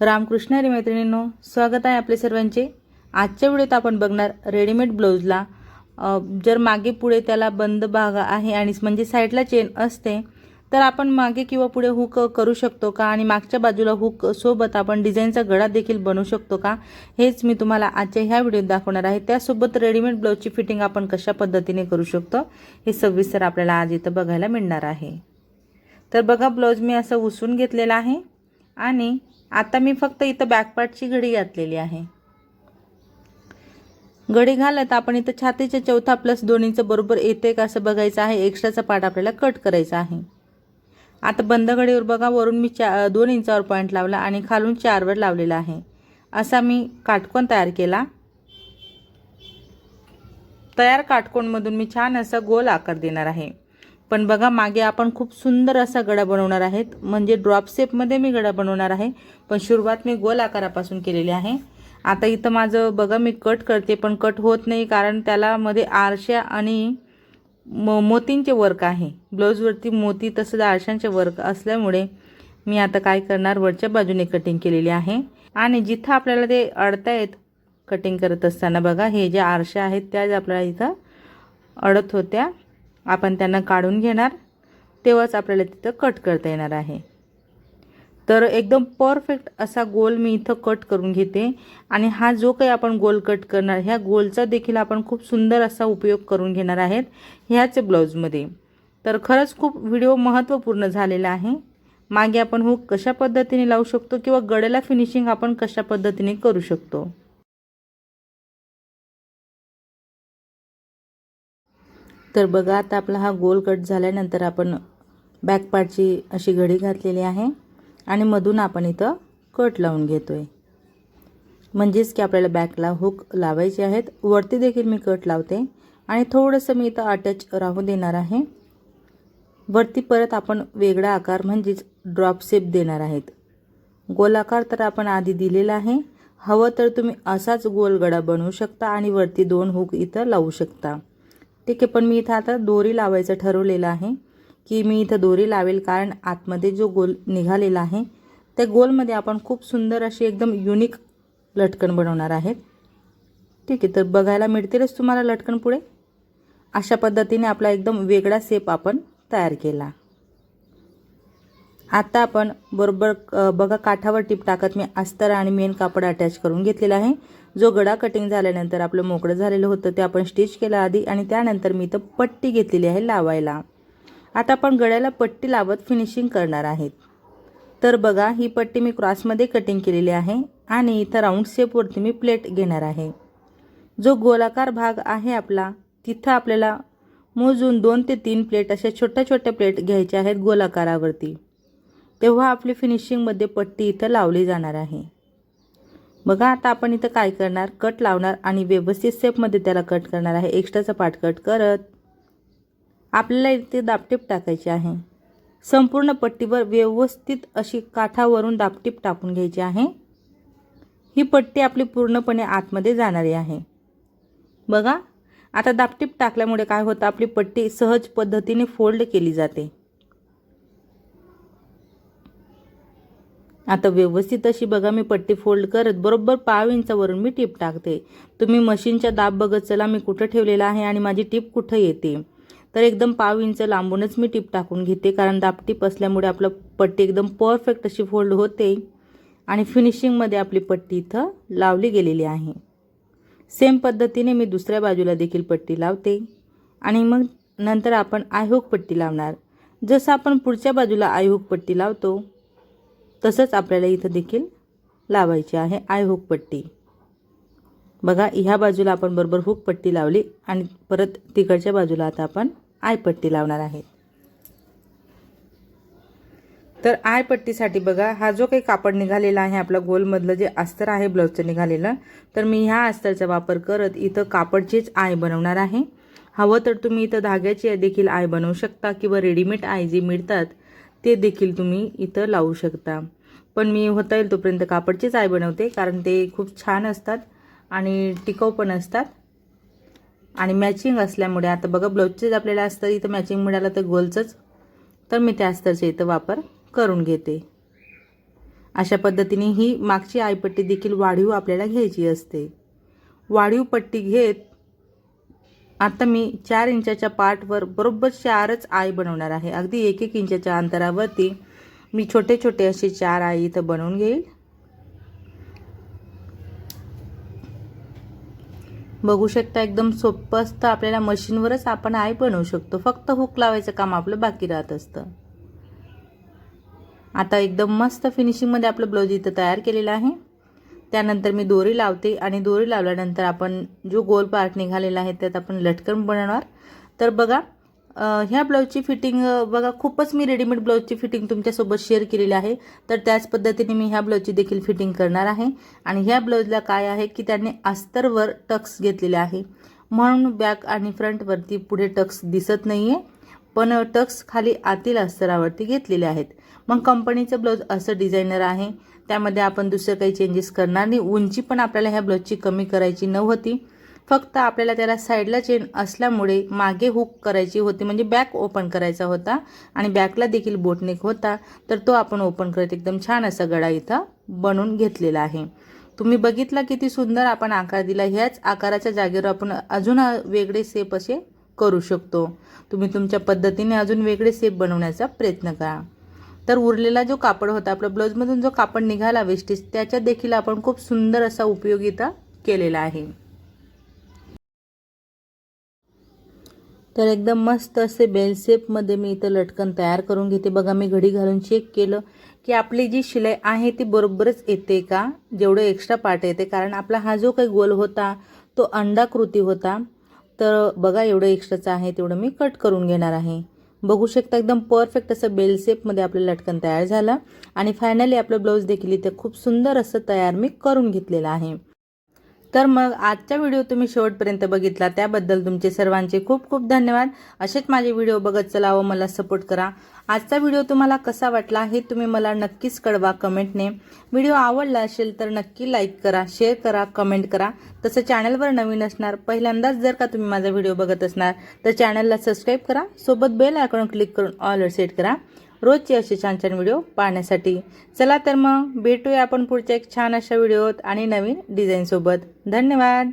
रामकृष्ण हरी मैत्रिणींनो स्वागत आहे आपले सर्वांचे. आजच्या वेळेत आपण बघणार रेडीमेड ब्लाऊजला जर मागे पुढे त्याला बंद भाग आहे आणि म्हणजे साईडला चेन असते तर आपण मागे किंवा पुढे हुक करू शकतो का? आणि मागच्या बाजूला हुक सोबत आपण डिझाईनचा गळा देखील बनवू शकतो का? हेच मी तुम्हाला आजच्या ह्या व्हिडिओत दाखवणार आहे. त्यासोबत रेडीमेड ब्लाऊजची फिटिंग आपण कशा पद्धतीने करू शकतो हे सविस्तर आपल्याला आज इथं बघायला मिळणार आहे. तर बघा ब्लाऊज मी असं उसून घेतलेला आहे. आणि आता मी फक्त इथं बॅकपार्टची घडी घातलेली आहे. घडी घालत आपण इथं छातीच्या चौथा प्लस दोन्हीचं बरोबर येते का असं बघायचं आहे. एक्स्ट्राचा पार्ट आपल्याला कट करायचा आहे. आता बंद घडीवर बघा वरून मी चा दोन इंचावर पॉईंट लावला आणि खालून चारवर लावलेला आहे. असा मी काटकोन तयार केला. तयार काटकोणमधून मी छान असा गोल आकार देणार आहे. पण बघा मागे आपण खूप सुंदर असा गडा बनवणार आहेत. म्हणजे ड्रॉप शेपमध्ये मी गडा बनवणार आहे पण सुरुवात मी गोल आकारापासून केलेली आहे. आता इथं माझं बघा मी कट करते पण कट होत नाही कारण त्याला मध्ये आरशा आणि मो मोतींचे वर्क आहे. ब्लाऊजवरती मोती तसंच आरशांचे वर्क असल्यामुळे मी आता काय करणार वरच्या बाजूने कटिंग केलेली आहे. आणि जिथं आपल्याला ते अडतायत कटिंग करत असताना बघा हे ज्या आरशा आहेत त्याच आपल्याला इथं अडत होत्या. आपण त्यांना काढून घेणार तेव्हाच आपल्याला तिथं कट करता येणार आहे. तर एकदम परफेक्ट असा गोल मी इथं कट करून घेते. आणि हा जो काही आपण गोल कट करणार ह्या गोलचा देखील आपण खूप सुंदर असा उपयोग करून घेणार आहेत ह्याच ब्लाऊजमध्ये तर खरंच खूप व्हिडिओ महत्त्वपूर्ण झालेला आहे. मागे आपण हुक कशा पद्धतीने लावू शकतो किंवा गळ्याला फिनिशिंग आपण कशा पद्धतीने करू शकतो? तर बघा आता आपला हा गोल कट झाल्यानंतर आपण बॅक पार्टची अशी घडी घातलेली आहे आणि मधून आपण इथं कट लावून घेतो आहे म्हणजेच की आपल्याला बॅकला हुक लावायचे आहेत. वरती देखील मी कट लावते आणि थोडंसं मी इथं अटॅच राहू देणार आहे. वरती परत आपण वेगळा आकार म्हणजेच ड्रॉप शेप देणार आहेत. गोलाकार तर आपण आधी दिलेला आहे. हवं तर तुम्ही असाच गोल गडा बनवू शकता आणि वरती दोन हुक इथं लावू शकता. ठीक आहे पण मी इथं आता दोरी लावायचं ठरवलेलं आहे की मी इथं दोरी लावेल कारण आतमध्ये जो गोल निघालेला आहे त्या गोलमध्ये आपण खूप सुंदर अशी एकदम युनिक लटकन बनवणार आहेत ठीक आहे तर बघायला मिळतीलच तुम्हाला लटकन पुढे? अशा पद्धतीने आपला एकदम वेगळा सेप आपण तयार केला. आता आपण बरोबर बघा काठावर टीप टाकत मी अस्तर आणि मेन कापड अटॅच करून घेतलेला आहे. जो गडा कटिंग झाल्यानंतर आपलं मोकळं झालेलं होतं ते आपण स्टिच केलं आधी आणि त्यानंतर मी इथं पट्टी घेतलेली आहे लावायला. आता आपण गळ्याला पट्टी लावत फिनिशिंग करणार आहेत. तर बघा ही पट्टी मी क्रॉसमध्ये कटिंग केलेली आहे आणि इथं राऊंड शेपवरती मी प्लेट घेणार आहे. जो गोलाकार भाग आहे आपला तिथं आपल्याला मोजून दोन ते तीन प्लेट अशा छोट्या छोट्या प्लेट घ्यायच्या आहेत गोलाकारावरती. तेव्हा आपली फिनिशिंगमध्ये पट्टी इथं लावली जाणार आहे. बघा आता आपण इथं काय करणार? कट लावणार आणि व्यवस्थित सेपमध्ये त्याला कट करणार आहे. एक्स्ट्राचा पार्ट कट करत आपल्याला इथे दापटीप टाकायची आहे. संपूर्ण पट्टीवर व्यवस्थित अशी काठावरून दापटीप टाकून घ्यायची आहे. ही पट्टी आपली पूर्णपणे आतमध्ये जाणारी आहे. बघा आता दापटीप टाकल्यामुळे काय होतं? आपली पट्टी सहज पद्धतीने फोल्ड केली जाते. आता व्यवस्थित अशी बघा मी पट्टी फोल्ड करत बरोबर पाव इंचावरून मी टीप टाकते. तुम्ही मशीनच्या दाब बघत चला मी कुठं ठेवलेला आहे आणि माझी टीप कुठं येते. तर एकदम पाव इंच लांबूनच मी टीप टाकून घेते कारण दाबटीप असल्यामुळे आपलं पट्टी एकदम परफेक्ट अशी फोल्ड होते आणि फिनिशिंगमध्ये आपली पट्टी इथं लावली गेलेली आहे. सेम पद्धतीने मी दुसऱ्या बाजूला देखील पट्टी लावते आणि मग नंतर आपण आयहोक पट्टी लावणार. जसं आपण पुढच्या बाजूला आयहोक पट्टी लावतो तसंच आपल्याला इथं देखील लावायची आहे आय हुक पट्टी. बघा ह्या बाजूला आपण बरोबर हुक पट्टी लावली आणि परत तिकडच्या बाजूला आता आपण आय पट्टी लावणार आहेत तर आय पट्टीसाठी बघा हा जो काही कापड निघालेला आहे आपला गोलमधलं जे अस्तर आहे ब्लाऊजचं निघालेलं तर मी ह्या अस्तरचा वापर करत इथं कापडचीच आय बनवणार आहे. हवं तर तुम्ही इथं धाग्याची देखील आय बनवू शकता किंवा रेडीमेड आय जी मिळतात ते देखील तुम्ही इथं लावू शकता. पण मी होता येईल तोपर्यंत कापडचीच आई बनवते कारण ते खूप छान असतात आणि टिकाऊ पण असतात. आणि मॅचिंग असल्यामुळे आता बघा ब्लाऊजचेच आपल्याला असतं इथं मॅचिंग मिळालं तर गोलचंच. तर मी त्या अस्तरचा इथं वापर करून घेते. अशा पद्धतीने ही मागची आईपट्टी देखील वाढीव आपल्याला घ्यायची असते. वाढीव पट्टी घेत आता मी चार इंचाच्या पार्टवर बरोबर चारच आई बनवणार आहे. अगदी एक एक इंचाच्या अंतरावरती मी छोटे छोटे असे चार आई इथं बनवून घेईल. बघू शकता एकदम सोपं असतं. आपल्याला मशीनवरच आपण आय बनवू शकतो. फक्त हुक लावायचं काम आपलं बाकी राहत असतं. आता एकदम मस्त फिनिशिंगमध्ये आपलं ब्लाऊज इथं तयार केलेलं आहे. त्यानंतर मी दोरी लावते आणि दोरी लावल्यानंतर आपण जो गोल पार्ट निघालेला आहे त्यात आपण लटकन बनवणार. तर बघा ह्या ब्लाऊजची फिटिंग बघा खूपच मी रेडीमेड ब्लाऊजची फिटिंग तुमच्यासोबत शेअर केलेली आहे. तर त्याच पद्धतीने मी ह्या ब्लाऊजची देखील फिटिंग करणार आहे. आणि ह्या ब्लाऊजला काय आहे की त्यांनी अस्तरवर टक्स घेतलेले आहे. म्हणून बॅक आणि फ्रंटवरती पुढे टक्स दिसत नाही आहे पण टक्स खाली आतील अस्तरावरती घेतलेले आहेत. मग कंपनीचं ब्लाऊज असं डिझायनर आहे. त्यामध्ये आपण दुसरं काही चेंजेस करणार नाही. उंची पण आपल्याला ह्या ब्लाऊजची कमी करायची नव्हती फक्त आपल्याला त्याला साईडला चेन असल्यामुळे मागे हुक करायची होती. म्हणजे बॅक ओपन करायचा होता आणि बॅकला देखील बोटनेक होता. तर तो आपण ओपन करत एकदम छान असा गळा इथं बनवून घेतलेला आहे. तुम्ही बघितला किती सुंदर आपण आकार दिला. ह्याच आकाराच्या जागेवर आपण अजून वेगळे सेप असे करू शकतो. तुम्ही तुमच्या पद्धतीने अजून वेगळे सेप बनवण्याचा प्रयत्न करा. तर उरलेला जो कापड होता आपल्या ब्लाऊजमधून जो कापड निघाला वेस्टीज त्याच्या देखील आपण खूप सुंदर असा उपयोग इथं केलेला आहे. तर एकदम मस्त असे बेल शेपमध्ये मी इथं लटकन तयार करून घेते. बघा मी घडी घालून चेक केलं की आपली जी शिलाई आहे ती बरोबरच येते का? जेवढं एक्स्ट्रा पार्ट येते. कारण आपला हा जो काही गोल होता तो अंडाकृती होता. तर बघा एवढं एक्स्ट्राचं आहे तेवढं मी कट करून घेणार आहे. बघू शकता एकदम परफेक्ट असं बेल शेपमध्ये आपलं लटकन तयार झालं. आणि फायनली आपलं ब्लाऊज देखील इथे खूप सुंदर असं तयार मी करून घेतलेलं आहे. तर मग आजचा व्हिडिओ तुम्ही शेवटपर्यंत बघितला त्याबद्दल तुमचे सर्वांचे खूप खूप धन्यवाद. असेच माझे व्हिडिओ बघत चला व मला सपोर्ट करा. आजचा व्हिडिओ तुम्हाला कसा वाटला हे तुम्ही मला नक्कीच कळवा कमेंटने. व्हिडिओ आवडला असेल तर नक्की लाईक करा शेअर करा कमेंट करा. तसं चॅनलवर नवीन असणार पहिल्यांदाच जर का तुम्ही माझा व्हिडिओ बघत असणार तर चॅनलला सबस्क्राईब करा. सोबत बेल आयकॉन क्लिक करून ऑल सेट करा. रोजचे असे छान छान व्हिडिओ पाहण्यासाठी. चला तर मग भेटूया आपण पुढच्या एक छान अशा व्हिडिओत आणि नवीन डिझाईनसोबत धन्यवाद.